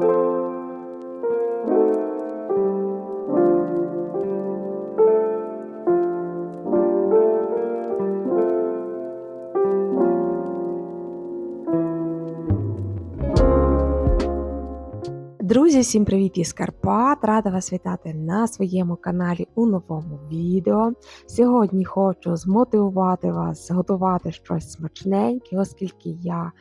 thank you Друзі, всім привіт із Карпат! Рада вас вітати на своєму каналі у новому відео. Сьогодні хочу змотивувати вас готувати щось смачненьке, оскільки я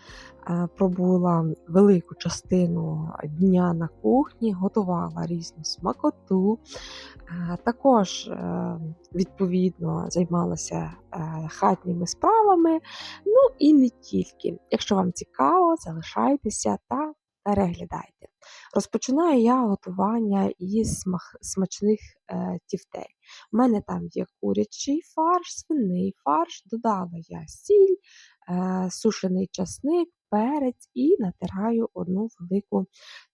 е, пробула велику частину дня на кухні, готувала різну смакоту. Е, Також, е, відповідно, займалася хатніми справами. Ну і не тільки. Якщо вам цікаво, залишайтеся та переглядайте. Розпочинаю я готування із смачних е, тівтей. У мене там є курячий фарш, свиний фарш, додала я сіль, е, сушений часник, перець і натираю одну велику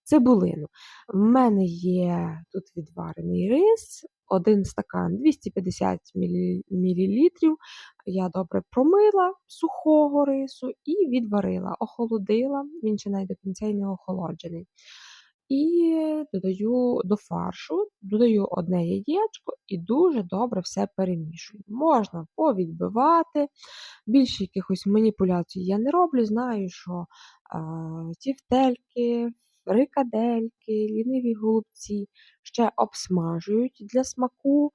цибулину. У мене є тут відварений рис, один стакан 250 мл. Я добре промила сухого рису і відварила, охолодила, він ще навіть до кінця й не охолоджений. І додаю до фаршу, додаю одне яєчко і дуже добре все перемішую. Можна повідбивати, більше якихось маніпуляцій я не роблю. Знаю, що е, тівтельки, фрикадельки, ліниві голубці ще обсмажують для смаку,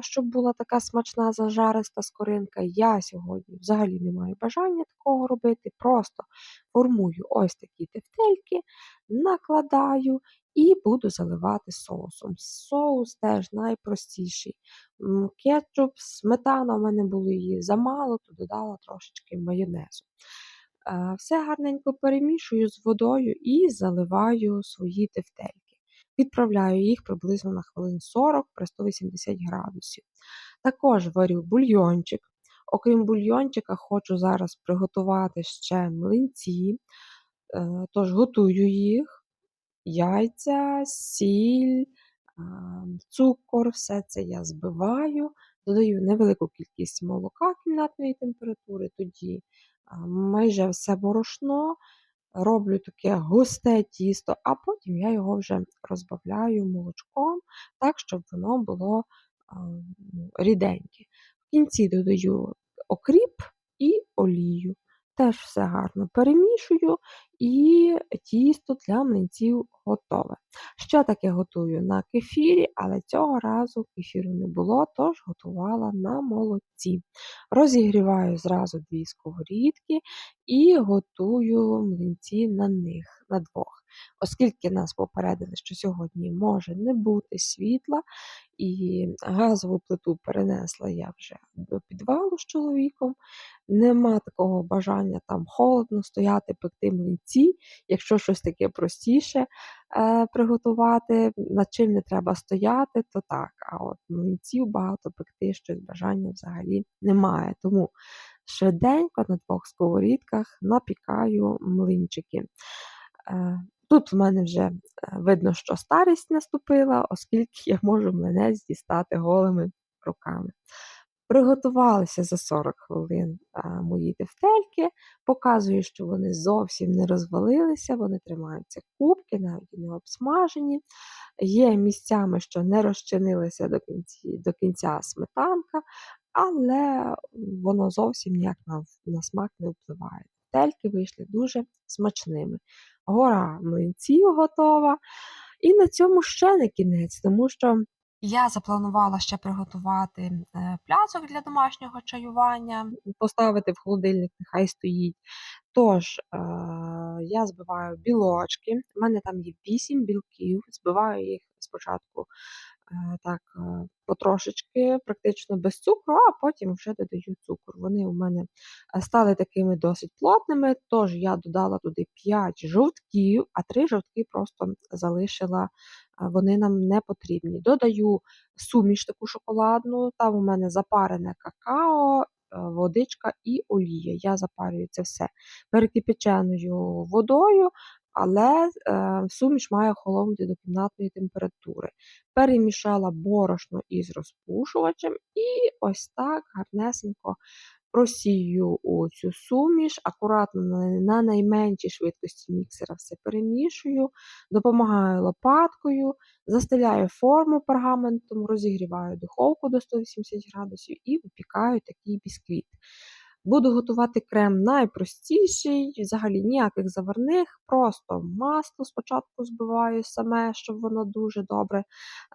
щоб була така смачна зажариста скоринка. Я сьогодні взагалі не маю бажання такого робити. Просто формую ось такі тефтельки, накладаю і буду заливати соусом. Соус теж найпростіший. Кетчуп, сметана в мене було її замало, то додала трошечки майонезу. Е, Все гарненько перемішую з водою і заливаю свої тефтельки. Відправляю їх приблизно на хвилин 40 при 180 градусів. Також варю бульйончик. Окрім бульйончика, хочу зараз приготувати ще млинці, Е, тож готую їх, яйця, сіль, цукор, все це я збиваю, додаю невелику кількість молока кімнатної температури, тоді майже все борошно, роблю таке густе тісто, а потім я його вже розбавляю молочком, так, щоб воно було ну, ріденьке. В кінці додаю окріп і олію. Теж все гарно перемішую, і тісто для млинців готове. Що таке готую на кефірі, але цього разу кефіру не було, тож готувала на молоці. Розігріваю зразу дві сковорідки і готую млинці на них, на двох. Оскільки нас попередили, що сьогодні може не бути світла, і газову плиту перенесла я вже до підвалу з чоловіком. Нема такого бажання там холодно стояти, пекти млинці, якщо щось таке простіше е, приготувати, над чим не треба стояти, то так. А от млинців багато пекти щось бажання взагалі немає. Тому швиденько на двох сковорідках напікаю млинчики. Е, Тут в мене вже е, видно, що старість наступила, оскільки я можу млинець дістати голими руками. Приготувалися за 40 хвилин мої тефтельки, показую, що вони зовсім не розвалилися, вони тримаються кубки, навіть не обсмажені. Є місцями, що не розчинилися до кінці, до кінця сметанка, але воно зовсім ніяк на, на смак не впливає. Тефтельки вийшли дуже смачними. Гора млинців готова. І на цьому ще не кінець, тому що я запланувала ще приготувати е, пляцок для домашнього чаювання, поставити в холодильник, нехай стоїть. Тож, е, я збиваю білочки. У мене там є 8 білків, збиваю їх спочатку так е, потрошечки, практично без цукру, а потім вже додаю цукор. Вони у мене е, стали такими досить плотними, тож я додала туди 5 жовтків, а 3 жовтки просто залишила, вони нам не потрібні. Додаю суміш таку шоколадну, там у мене запарене какао, е, водичка і олія. Я запарюю це все перекипяченою водою, але е, суміш має охолонути до кімнатної температури. Перемішала борошно із розпушувачем і ось так гарнесенько просію у цю суміш, акуратно на, на найменшій швидкості міксера все перемішую, допомагаю лопаткою, застеляю форму пергаментом, розігріваю духовку до 180 градусів і випікаю такий бісквіт. Буду готувати крем найпростіший, взагалі ніяких заварних, просто масло спочатку збиваю саме, щоб воно дуже добре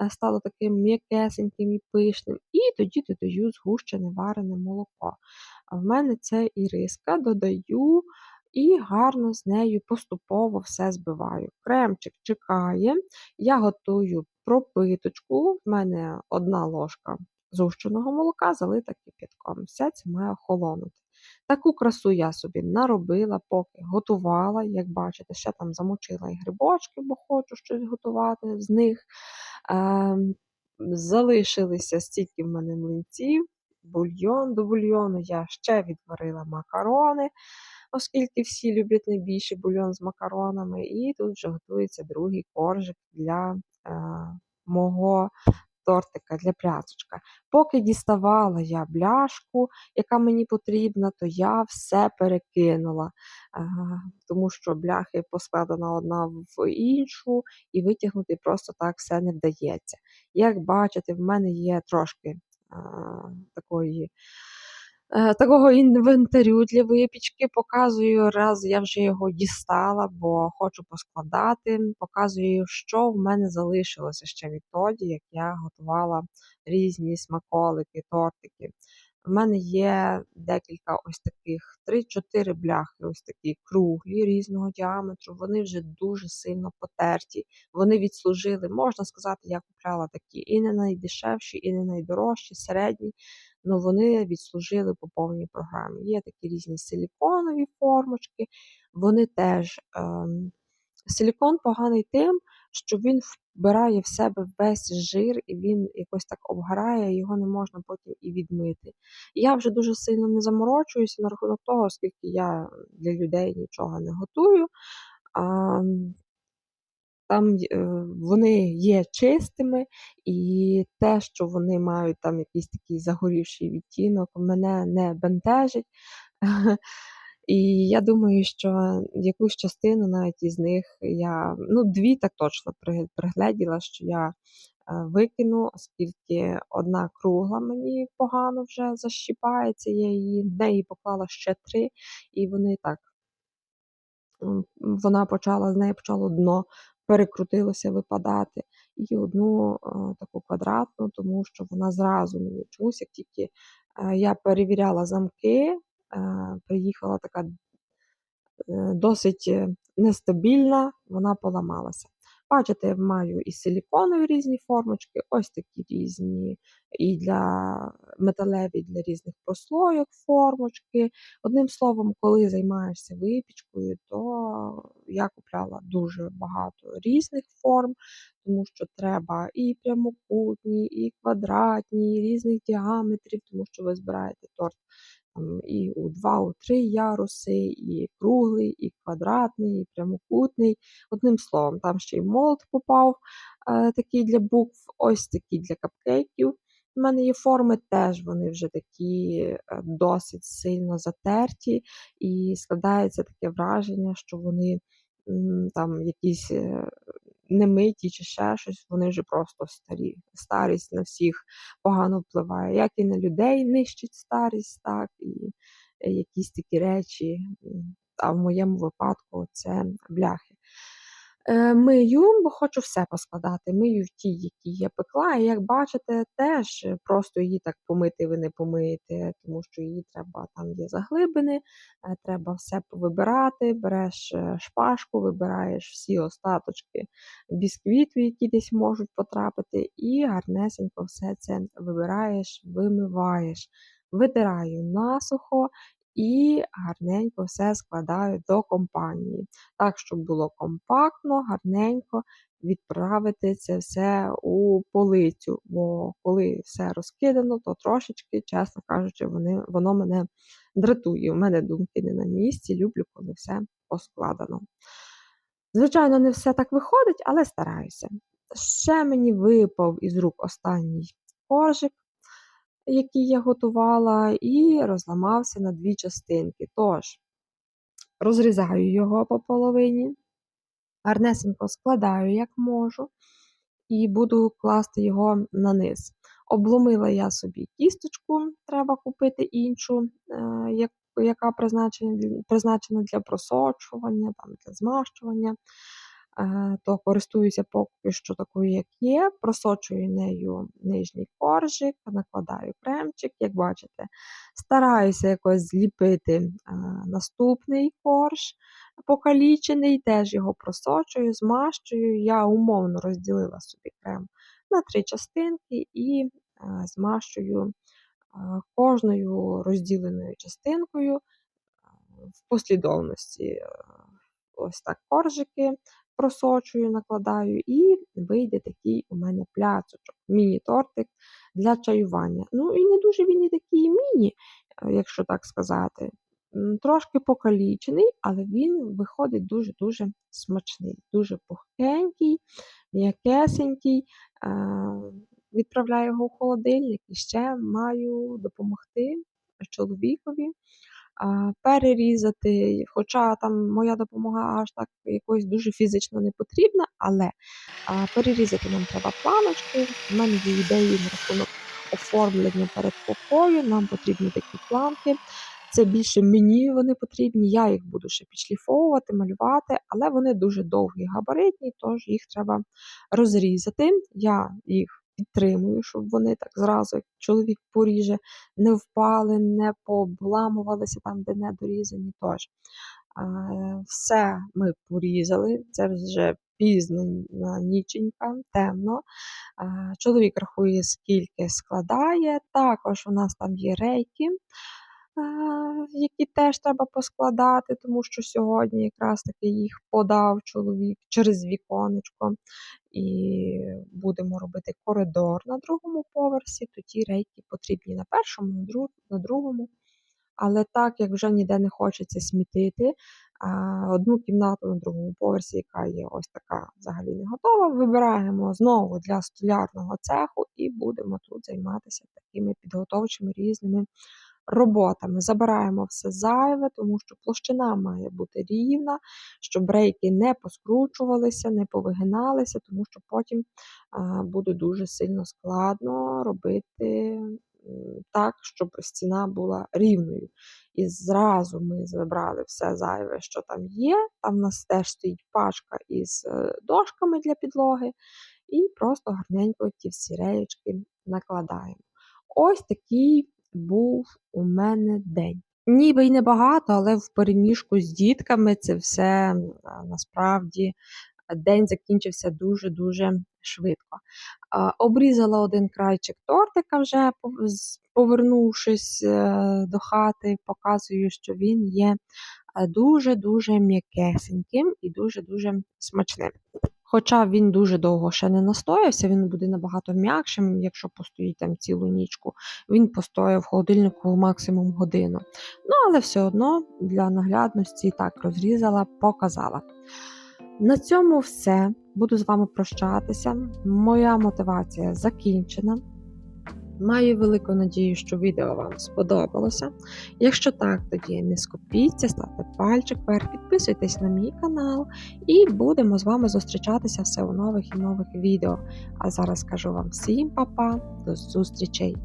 е, стало таким м'якесеньким і пишним. І тоді додаю згущене варене молоко. А в мене це іриска, додаю і гарно з нею поступово все збиваю. Кремчик чекає, я готую пропиточку, в мене одна ложка згущеного молока залита кип'ятком. Все це має охолонути. Таку красу я собі наробила, поки готувала. Як бачите, ще там замочила і грибочки, бо хочу щось готувати з них. Ем, залишилися стільки в мене млинців, бульйон до бульйону. Я ще відварила макарони, оскільки всі люблять найбільше бульйон з макаронами. І тут вже готується другий коржик для е, мого тортика для пляцочка. Поки діставала я бляшку, яка мені потрібна, то я все перекинула, тому що бляхи поскладена одна в іншу, і витягнути просто так все не вдається. Як бачите, в мене є трошки такої. Е, такого інвентарю для випічки. Показую, раз я вже його дістала, бо хочу поскладати. Показую, що в мене залишилося ще відтоді, як я готувала різні смаколики, тортики. У мене є декілька ось таких 3-4 бляхи, ось такі круглі різного діаметру. Вони вже дуже сильно потерті. Вони відслужили, можна сказати, я купляла такі і не найдешевші, і не найдорожчі, середні ну вони відслужили по повній програмі. Є такі різні силіконові формочки, вони теж ем, силікон поганий тим, що він вбирає в себе весь жир і він якось так обгорає, його не можна потім і відмити. я вже дуже сильно не заморочуюся на рахунок того, оскільки я для людей нічого не готую. Там е, вони є чистими, і те, що вони мають там якийсь такий загорівший відтінок, мене не бентежить. І я думаю, що якусь частину навіть із них я, ну, дві так точно пригледіла, що я е, викину, оскільки одна кругла мені погано вже защіпається, я її в неї поклала ще три, і вони так. Вона почала з неї почало дно перекрутилося випадати. І одну таку квадратну, тому що вона зразу мені чомусь, як тільки е, я перевіряла замки, е, приїхала така е, досить нестабільна, вона поламалася. Бачите, я маю і силіконові різні формочки, ось такі різні, і для металеві для різних прослойок формочки. Одним словом, коли займаєшся випічкою, то я купляла дуже багато різних форм, тому що треба і прямокутні, і квадратні, і різних діаметрів, тому що ви збираєте торт там, і у два, у три яруси, і круглий, і квадратний, і прямокутний. Одним словом, там ще й молот попав, е, такий для букв, ось такий для капкейків. У мене є форми, теж вони вже такі е, досить сильно затерті, і складається таке враження, що вони там якісь е, немиті чи ще щось, вони вже просто старі. Старість на всіх погано впливає, як і на людей нищить старість, так і е, якісь такі речі. А в моєму випадку це бляхи. Е, мию, бо хочу все поскладати. Мию ті, які я пекла, і як бачите, теж просто її так помити ви не помиєте, тому що її треба, там є заглибини, е, треба все повибирати, береш е, шпажку, вибираєш всі остаточки бісквіту, які десь можуть потрапити, і гарнесенько все це вибираєш, вимиваєш. Витираю насухо і гарненько все складаю до компанії. Так, щоб було компактно, гарненько відправити це все у полицю. Бо коли все розкидано, то трошечки, чесно кажучи, вони, воно мене дратує. У мене думки не на місці, люблю, коли все поскладено. Звичайно, не все так виходить, але стараюся. Ще мені випав із рук останній коржик. Який я готувала, і розламався на дві частинки. Тож, розрізаю його по половині, гарнесенько складаю, як можу, і буду класти його на низ. Обломила я собі кісточку, треба купити іншу, е, яка призначена для, просочування, для змащування. Е, То користуюся поки що такою, як є. Просочую нею нижній коржик, накладаю кремчик, як бачите. Стараюся якось зліпити е, наступний корж покалічений, теж його просочую, змащую. Я умовно розділила собі крем на три частинки і е, змащую кожною розділеною частинкою в послідовності. Ось так коржики просочую, накладаю, і вийде такий у мене пляцочок, міні-тортик для чаювання. Ну і не дуже він і такий міні, е, якщо так сказати. Трошки покалічений, але він виходить дуже-дуже смачний, дуже пухкенький, м'якесенький. Е, Відправляю його в холодильник і ще маю допомогти чоловікові перерізати. Хоча там моя допомога аж так якось дуже фізично не потрібна, але перерізати нам треба планочки. У мене є ідеї на рахунок оформлення перед покою. Нам потрібні такі планки. Це більше мені вони потрібні. Я їх буду ще підшліфовувати, малювати, але вони дуже довгі, габаритні, тож їх треба розрізати. Я їх підтримую, щоб вони так зразу, як чоловік поріже, не впали, не пообламувалися там, де не дорізані. Тож все ми порізали. Це вже пізно ніченька, темно. Чоловік рахує, скільки складає. Також у нас там є рейки. Які теж треба поскладати, тому що сьогодні якраз таки їх подав чоловік через віконечко, і будемо робити коридор на другому поверсі. Тоді рейки потрібні на першому, на, на другому. Але так як вже ніде не хочеться смітити, одну кімнату на другому поверсі, яка є ось така взагалі не готова, вибираємо знову для столярного цеху і будемо тут займатися такими підготовчими різними роботами. Забираємо все зайве, тому що площина має бути рівна, щоб рейки не поскручувалися, не повигиналися, тому що потім буде дуже сильно складно робити так, щоб стіна була рівною. І зразу ми забрали все зайве, що там є. Там у нас теж стоїть пачка із е, дошками для підлоги, і просто гарненько ті всі реєчки накладаємо. Ось такий був у мене день. Ніби й небагато, але в переміжку з дітками це все насправді день закінчився дуже-дуже швидко. Обрізала один крайчик тортика, вже повернувшись е, до хати, показую, що він є е, дуже-дуже м'якесеньким і дуже-дуже смачним. Хоча він дуже довго ще не настоявся, він буде набагато м'якшим, якщо постоїть там цілу нічку. Він постояв в холодильнику максимум годину. Ну, але все одно для наглядності так розрізала, показала. На цьому все. Буду з вами прощатися. Моя мотивація закінчена. Маю велику надію, що відео вам сподобалося. Якщо так, тоді не скупіться, ставте пальчик вверх, підписуйтесь на мій канал і будемо з вами зустрічатися все у нових і нових відео. А зараз кажу вам всім па-па, до зустрічей!